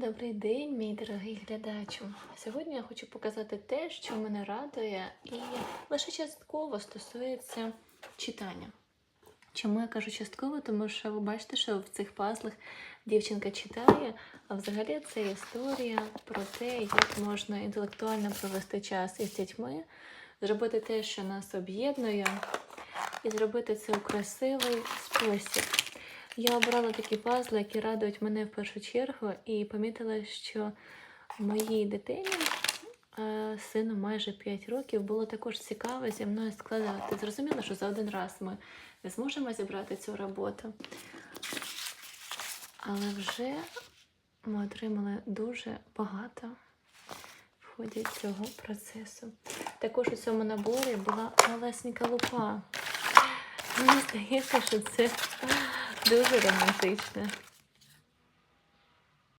Добрий день, мій дорогий глядачу. Сьогодні я хочу показати те, що мене радує, і лише частково стосується читання. Чому я кажу частково? Тому що ви бачите, що в цих пазлах дівчинка читає, а взагалі це історія про те, як можна інтелектуально провести час із дітьми, зробити те, що нас об'єднує, і зробити це у красивий спосіб. Я обрала такі пазли, які радують мене в першу чергу, і помітила, що моїй дитині, е, сину майже 5 років, було також цікаво зі мною складати. Зрозуміло, що за один раз ми не зможемо зібрати цю роботу. Але вже ми отримали дуже багато в ході цього процесу. Також у цьому наборі була малесенька лупа. Мені здається, що це дуже романтично.